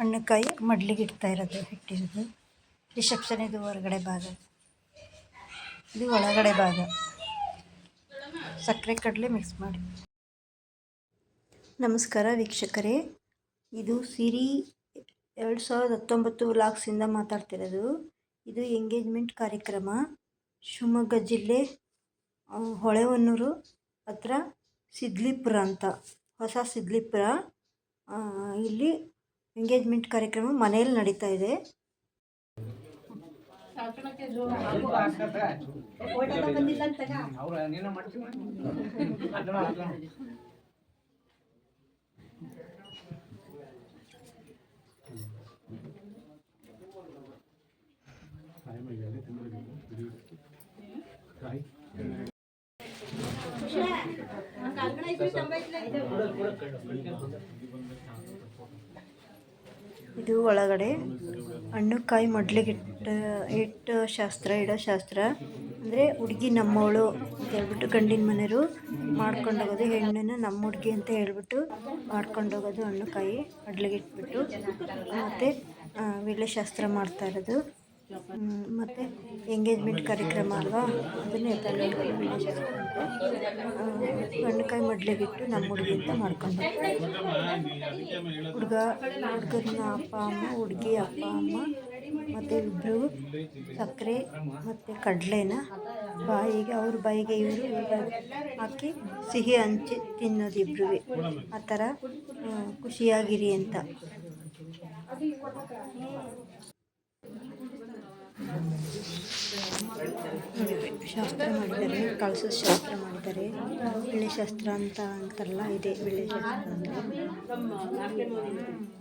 ಹಣ್ಣುಕಾಯಿ ಮಡ್ಲಿಗೆ ಇಡ್ತಾ ಇರೋದು ಇಟ್ಟಿರೋದು ರಿಸೆಪ್ಷನ್ ಇದು ಹೊರಗಡೆ ಭಾಗ. ಇದು ಒಳಗಡೆ ಭಾಗ. ಸಕ್ಕರೆ ಕಡಲೆ ಮಿಕ್ಸ್ ಮಾಡಿ. ನಮಸ್ಕಾರ ವೀಕ್ಷಕರೇ. ಇದು ಸಿರಿ ಎರಡು ಸಾವಿರದ ಹತ್ತೊಂಬತ್ತು ಲಾಕ್ಸಿಂದ ಮಾತಾಡ್ತಿರೋದು. ಇದು ಎಂಗೇಜ್ಮೆಂಟ್ ಕಾರ್ಯಕ್ರಮ. ಶಿವಮೊಗ್ಗ ಜಿಲ್ಲೆ ಹೊಳೆಹೊನ್ನೂರು ಹತ್ರ ಸಿದ್ಲಿಪುರ ಅಂತ. ಹೊಸ ಸಿದ್ಲಿಪುರ. ಇಲ್ಲಿ ಎಂಗೇಜ್ಮೆಂಟ್ ಕಾರ್ಯಕ್ರಮ ಮನೆಯಲ್ಲಿ ನಡೀತಾ ಇದೆ. ಇದು ಒಳಗಡೆ ಹಣ್ಣು ಕಾಯಿ ಮಡ್ಲಿಗಿಟ್ಟ ಇಟ್ಟು ಶಾಸ್ತ್ರ, ಇಡೋ ಶಾಸ್ತ್ರ. ಅಂದರೆ ಹುಡುಗಿ ನಮ್ಮವಳು ಅಂತ ಹೇಳ್ಬಿಟ್ಟು ಗಂಡಿನ ಮನೆಯವರು ಮಾಡ್ಕೊಂಡು ಹೋಗೋದು, ಹೆಣ್ಣನ್ನು ನಮ್ಮ ಹುಡುಗಿ ಅಂತ ಹೇಳ್ಬಿಟ್ಟು ಮಾಡ್ಕೊಂಡು ಹೋಗೋದು ಹಣ್ಣು ಕಾಯಿ ಮಡ್ಲಿಗೆ ಇಟ್ಬಿಟ್ಟು. ಮತ್ತು ಶಾಸ್ತ್ರ ಮಾಡ್ತಾ ಇರೋದು. ಮತ್ತು ಎಂಗೇಜ್ಮೆಂಟ್ ಕಾರ್ಯಕ್ರಮ ಅಲ್ವಾ? ಅದನ್ನೇ ತಲೆ ಬಣ್ಣಕಾಯಿ ಮಡಲೆ ಬಿಟ್ಟು ನಮ್ಮ ಹುಡುಗಿ ಅಂತ ಮಾಡ್ಕೊಂಡು ಹುಡುಗ ಹುಡುಗನ ಅಪ್ಪ, ಅಮ್ಮ, ಹುಡುಗಿ, ಅಪ್ಪ, ಅಮ್ಮ, ಮತ್ತು ಇಬ್ಬರು ಸಕ್ಕರೆ, ಮತ್ತು ಕಡಲೆನ ಬಾಯಿಗೆ, ಅವ್ರ ಬಾಯಿಗೆ ಇವರು ಹಾಕಿ ಸಿಹಿ ಹಂಚಿ ತಿನ್ನೋದು ಇಬ್ಬರು ಆ ಥರ ಖುಷಿಯಾಗಿರಿ ಅಂತ. ನೋಡಿ, ಶಾಸ್ತ್ರ ಮಾಡಿದ್ದಾರೆ ಕಳಸದ ಶಾಸ್ತ್ರ ಮಾಡಿದ್ದಾರೆ. ಬಿಳಿ ಶಾಸ್ತ್ರ ಅಂತ ಅಂತಾರಲ್ಲ ಇದೆ ಬಿಳಿ ಶಾಸ್ತ್ರ ಅಂತ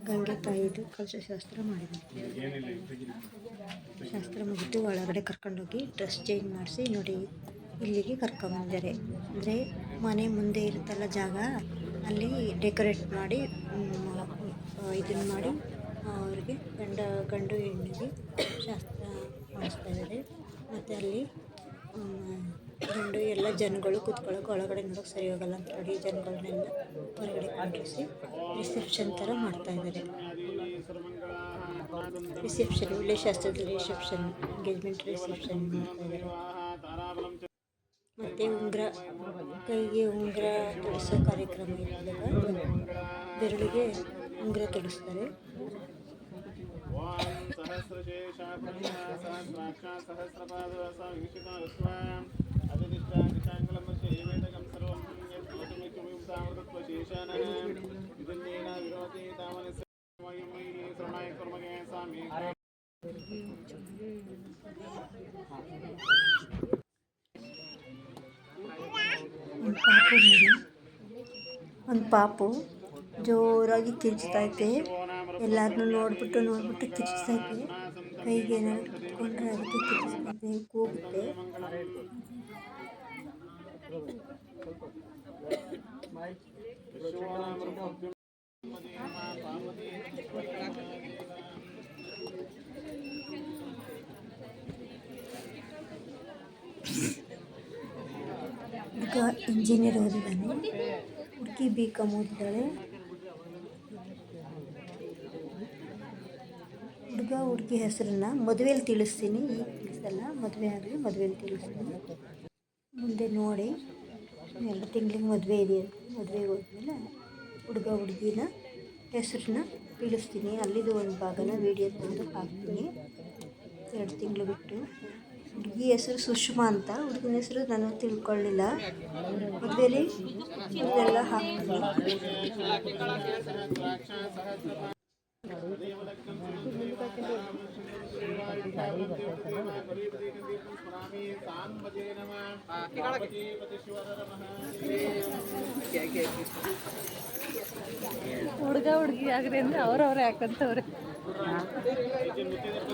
ಗಂಗೆ ತಾಯಿದು ಕಳಸ ಶಾಸ್ತ್ರ ಮಾಡಿದ್ದಾರೆ. ಶಾಸ್ತ್ರ ಮುಗಿದು ಒಳಗಡೆ ಕರ್ಕೊಂಡೋಗಿ ಡ್ರೆಸ್ ಚೇಂಜ್ ಮಾಡಿಸಿ ನೋಡಿ ಇಲ್ಲಿಗೆ ಕರ್ಕೊಂಬಂದಿದ್ದಾರೆ. ಅಂದರೆ ಮನೆ ಮುಂದೆ ಇರುತ್ತಲ್ಲ ಜಾಗ ಅಲ್ಲಿ ಡೆಕೋರೇಟ್ ಮಾಡಿ ಇದನ್ನು ಮಾಡಿ ಅವರಿಗೆ ಗಂಡ ಗಂಡು ಹೆಣ್ಣಿಗೆ ಶಾಸ್ತ್ರ ಮಾಡಿಸ್ತಾ ಇದೆ ಮತ್ತು ಅಲ್ಲಿ ಗಂಡು ಎಲ್ಲ ಜನಗಳು ಕೂತ್ಕೊಳ್ಳೋಕೆ ಒಳಗಡೆ ನೋಡೋಕೆ ಸರಿ ಹೋಗಲ್ಲ ಅಂತ ಹೇಳಿ ಜನಗಳನ್ನೆಲ್ಲ ಹೊರಗಡೆ ಕಾಣಿಸಿ ರಿಸೆಪ್ಷನ್ ಥರ ಮಾಡ್ತಾ ಇದ್ದಾರೆ. ರಿಸೆಪ್ಷನ್ ಒಳ್ಳೆ ಶಾಸ್ತ್ರದ ರಿಸೆಪ್ಷನ್ ಎಂಗೇಜ್ಮೆಂಟ್ ರಿಸೆಪ್ಷನ್ ಮಾಡ್ತಾ ಇದ್ದಾರೆ. ಮತ್ತು ಉಂಗುರ, ಕೈಗೆ ಉಂಗುರ ತೊಡಿಸೋ ಕಾರ್ಯಕ್ರಮ ಇರ್ತದಲ್ಲ ಬೆರಳಿಗೆ ಉಂಗುರ ತೊಡಿಸ್ತಾರೆ. ಒಂದು ಪಾಪು ನೋಡಿ ಒಂದು ಪಾಪು ಜೋರಾಗಿ ಕಿರ್ಚ್ತೈತೆ ಎಲ್ಲರನ್ನೂ ನೋಡ್ಬಿಟ್ಟು ನೋಡ್ಬಿಟ್ಟು ಕಿರ್ಚ್ತೈತೆ ಕೈಗೆ ಏನಾದ್ರು ಕುತ್ಕೊಂಡ್ರೆ ಅದಕ್ಕೆ ಕಿರ್ಚ್ತೈತೆ ಕೂಗುತ್ತೆ ಹುಡುಗ ಇಂಜಿನಿಯರ್ ಓದಿದ್ದಾನೆ ಹುಡುಗಿ ಬಿ ಕಾಮ್ ಓದಿದ್ದಾಳೆ. ಹುಡುಗ ಹುಡುಗಿ ಹೆಸರನ್ನ ಮದುವೆಯಲ್ಲಿ ತಿಳಿಸ್ತೀನಿ. ಈಗ ತಿಳಿಸಲ್ಲ ಮದುವೆ ಆಗಲಿ ಮದುವೆಯಲ್ಲಿ ತಿಳಿಸ್ತೀನಿ. ಮುಂದೆ ನೋಡಿ, ಎರಡು ತಿಂಗಳಿಗೆ ಮದುವೆ ಇದೆ. ಮದುವೆಗೆ ಹೋದ್ಮೇಲೆ ಹುಡುಗ ಹುಡುಗಿನ ಹೆಸರನ್ನ ತಿಳಿಸ್ತೀನಿ. ಅಲ್ಲಿದು ಒಂದು ಭಾಗನ ವೀಡಿಯೋ ತಂದು ಹಾಕ್ತೀನಿ. ಎರಡು ತಿಂಗಳು ಬಿಟ್ಟು. ಹುಡುಗಿ ಹೆಸರು ಸುಷ್ಮಾ ಅಂತ. ಹುಡುಗನ ಹೆಸರು ನಾನು ತಿಳ್ಕೊಳ್ಳಿಲ್ಲ. ಮದುವೆಯಲ್ಲಿ ಇದೆಲ್ಲ ಹಾಕ್ತೀನಿ. ಹುಡುಗ ಹುಡುಗಿ ಹಾಕ್ರಿ ಅಂದ್ರೆ ಅವ್ರವ್ರೆ ಹಾಕಂತವ್ರೆ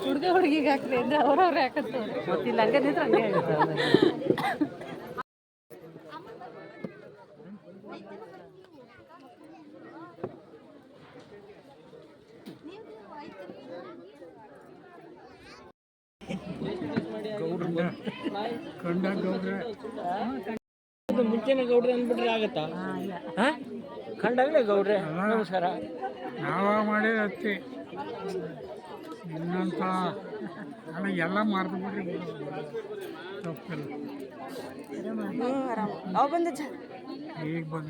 ಹುಡುಗ ಹುಡುಗಿಗೆ ಹಾಕ್ರಿ ಅಂದ್ರೆ ಅವ್ರವ್ರೆ ಹಾಕಂತವ್ರೆ ಗೊತ್ತಿಲ್ಲ ಹಂಗೆ ನಿಂತ್ರೆ ಹಂಗೆ ಆಗುತ್ತೆ ಮುಂಚೆನೆ ಗೌಡ್ರೆ ಅಂದ್ಬಿಟ್ರೆ ಆಗತ್ತಾ ಹಾಂ. ಕಂಡಾಗಲೇ ಗೌಡ್ರೆ ನಮಸ್ಕಾರ ನಾವ ಮಾಡಿದ ಅತ್ತಿ ಇನ್ನಂತ ಅಲ್ಲ ಎಲ್ಲ ಮಾರ್ತ ಬಿಡ್ರಿ ತಪ್ಪಿಲ್ಲ ಅವ ಬಂದ ಈಗ ಬಂದ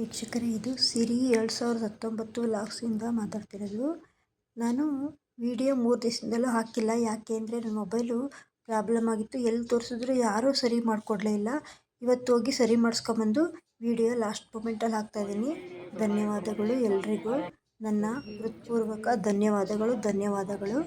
ವೀಕ್ಷಕರೇ, ಇದು ಸಿರಿ ಎರಡು ಸಾವಿರದ ಹತ್ತೊಂಬತ್ತು ಲಾಕ್ಸಿಂದ ಮಾತಾಡ್ತಿರೋದು. ನಾನು ವಿಡಿಯೋ ಮೂರು ದಿವಸದಿಂದಲೂ ಹಾಕಿಲ್ಲ. ಯಾಕೆ ಅಂದರೆ ನನ್ನ ಮೊಬೈಲು ಪ್ರಾಬ್ಲಮ್ ಆಗಿತ್ತು. ಎಲ್ಲಿ ತೋರಿಸಿದ್ರು ಯಾರೂ ಸರಿ ಮಾಡಿಕೊಡ್ಲೇ ಇಲ್ಲ. ಇವತ್ತು ಹೋಗಿ ಸರಿ ಮಾಡಿಸ್ಕೊಂಬಂದು ವಿಡಿಯೋ ಲಾಸ್ಟ್ ಮೂಮೆಂಟಲ್ಲಿ ಹಾಕ್ತಾಯಿದ್ದೀನಿ ಧನ್ಯವಾದಗಳು ಎಲ್ರಿಗೂ. ನನ್ನ ಹೃತ್ಪೂರ್ವಕ ಧನ್ಯವಾದಗಳು ಧನ್ಯವಾದಗಳು.